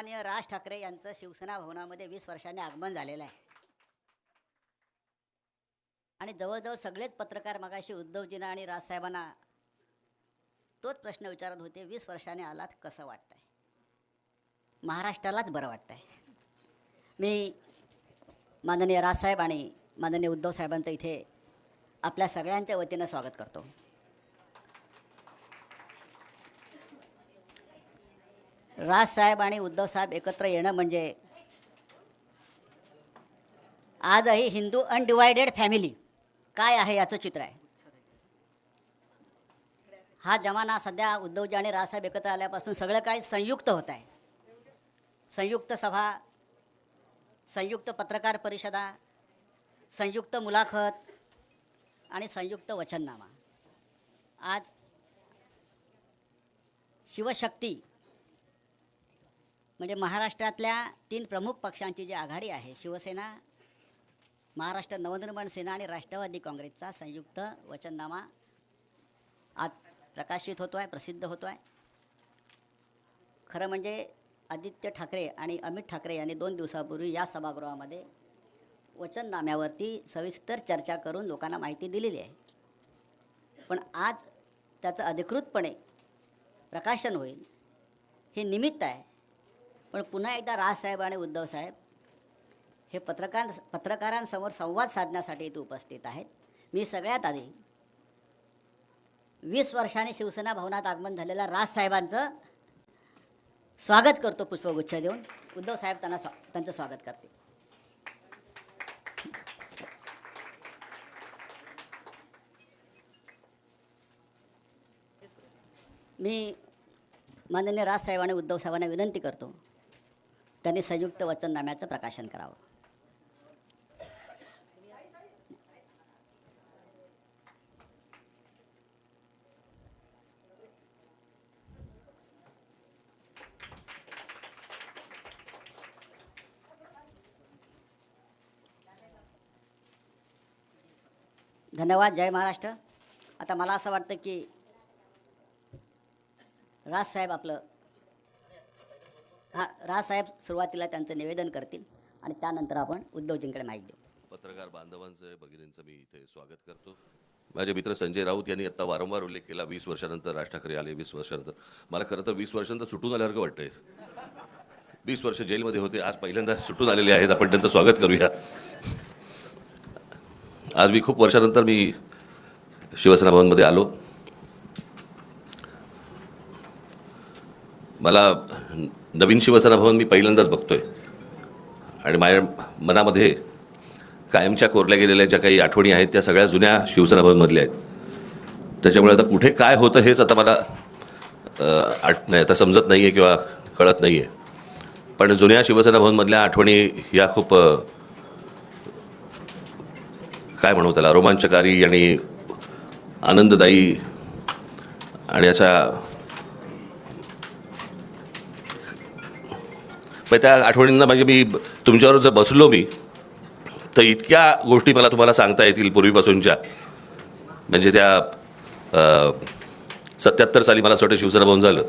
माननीय राज ठाकरे यांचं शिवसेना भवनामध्ये वीस वर्षांनी आगमन झालेलं आहे. आणि जवळजवळ सगळेच पत्रकार मगाशी उद्धवजींना आणि राजसाहेबांना तोच प्रश्न विचारत होते वीस वर्षाने आलात कसं वाटतंय? महाराष्ट्रालाच बरं वाटतंय. मी माननीय राजसाहेब आणि माननीय उद्धव साहेबांचं इथे आपल्या सगळ्यांच्या वतीनं स्वागत करतो. राजसाहेब आणि उद्धवसाहेब एकत्र येणं म्हणजे आजही हिंदू अनडिवायडेड फॅमिली काय आहे याचं चित्र आहे? हा जमाना सध्या उद्धवजी आणि राजसाहेब एकत्र आल्यापासून सगळं काही संयुक्त होत आहे. संयुक्त सभा संयुक्त पत्रकार परिषदा संयुक्त मुलाखत आणि संयुक्त वचननामा. आज शिवशक्ती म्हणजे महाराष्ट्रातल्या तीन प्रमुख पक्षांची जी आघाडी आहे शिवसेना महाराष्ट्र नवनिर्माण सेना आणि राष्ट्रवादी काँग्रेसचा संयुक्त वचननामा आज प्रकाशित होतो आहे प्रसिद्ध होतो आहे खरं म्हणजे आदित्य ठाकरे आणि अमित ठाकरे यांनी दोन दिवसापूर्वी या सभागृहामध्ये वचननाम्यावरती सविस्तर चर्चा करून लोकांना माहिती दिलेली आहे. पण आज त्याचं अधिकृतपणे प्रकाशन होईल हे निमित्त आहे. पण पुन्हा एकदा राजसाहेब आणि उद्धवसाहेब हे पत्रकार पत्रकारांसमोर संवाद साधण्यासाठी इथे उपस्थित आहेत. मी सगळ्यात आधी वीस वर्षाने शिवसेना भवनात आगमन झालेल्या राजसाहेबांचं स्वागत करतो पुष्पगुच्छ देऊन. उद्धव साहेब त्यांना स्वा त्यांचं स्वागत करते. मी माननीय राजसाहेब आणि उद्धव साहेबांना विनंती करतो त्यांनी संयुक्त वचननाम्याचं प्रकाशन करावं. धन्यवाद जय महाराष्ट्र. आता मला असं वाटतं की राजसाहेब आपलं हां राजसाहेब सुरुवातीला त्यांचं निवेदन करतील आणि त्यानंतर आपण उद्धवजींकडे माहिती देऊ. पत्रकार बांधवांचं भगिनींचं मी इथे स्वागत करतो. माझे मित्र संजय राऊत यांनी आता वारंवार उल्लेख केला वीस वर्षानंतर राज ठाकरे आले वीस वर्षानंतर. मला खरं तर वीस वर्षानंतर सुटून आल्यासारखं वाटतंय. वीस वर्ष जेलमध्ये होते आज पहिल्यांदा सुटून आलेले आहेत. आपण त्यांचं स्वागत करूया. आज मी खूप वर्षानंतर मी शिवसेना भवनमध्ये आलो. मला नवीन शिवसेना भवन मी पहिल्यांदाच बघतोय. आणि माझ्या मनामध्ये कायमच्या कोरल्या गेलेल्या ज्या काही आठवणी आहेत त्या सगळ्या जुन्या शिवसेना भवनमधल्या आहेत. त्याच्यामुळे आता कुठे काय होतं हेच आता मला आठ नाही आता समजत नाही आहे किंवा कळत नाही आहे पण जुन्या शिवसेना भवनमधल्या आठवणी या खूप काय म्हणू त्याला रोमांचकारी आणि आनंददायी आणि अशा मग त्या आठवणींना म्हणजे मी तुमच्यावर जर बसलो मी तर इतक्या गोष्टी मला तुम्हाला सांगता येतील पूर्वीपासूनच्या. म्हणजे त्या सत्याहत्तर साली मला असं वाटतं शिवसेना भवन झालं.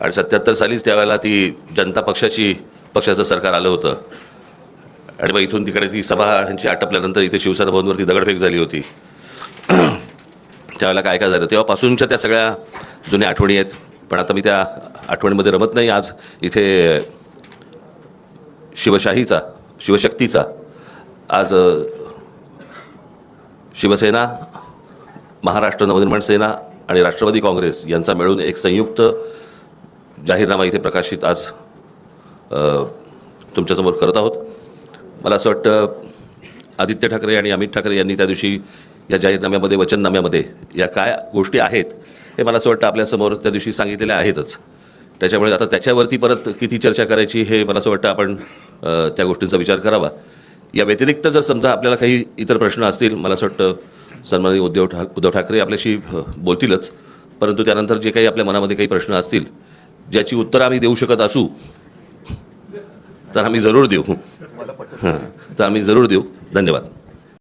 आणि सत्याहत्तर सालीच त्यावेळेला ती जनता पक्षाची पक्षाचं सरकार आलं होतं. आणि मग इथून तिकडे ती सभा ह्यांची आटपल्यानंतर इथे शिवसेना भवनवरती दगडफेक झाली होती. त्यावेळेला काय काय झालं? तेव्हापासूनच्या त्या सगळ्या जुन्या आठवणी आहेत. पण आता मी त्या आठवणीमध्ये रमत नाही. आज इथे शिवशाहीचा शिवशक्तीचा. आज शिवसेना महाराष्ट्र नवनिर्माण सेना आणि राष्ट्रवादी काँग्रेस यांचा मिळून एक संयुक्त जाहीरनामा इथे प्रकाशित आज तुमच्यासमोर करत आहोत. मला असं वाटतं आदित्य ठाकरे आणि अमित ठाकरे यांनी त्या दिवशी या जाहीरनाम्यामध्ये वचननाम्यामध्ये या काय गोष्टी आहेत हे मला असं वाटतं आपल्यासमोर त्या दिवशी सांगितलेल्या आहेतच. त्याच्यामुळे आता त्याच्यावरती परत किती चर्चा करायची हे मला असं वाटतं आपण त्या गोष्टींचा विचार करावा. या व्यतिरिक्त जर समजा आपल्याला काही इतर प्रश्न असतील मला असं वाटतं सन्माननीय उद्धव ठा उद्धव ठाकरे आपल्याशी बोलतीलच. परंतु त्यानंतर जे काही आपल्या मनामध्ये काही प्रश्न असतील ज्याची उत्तरं आम्ही देऊ शकत असू तर आम्ही जरूर देऊ. हां. तर आम्ही जरूर देऊ. धन्यवाद.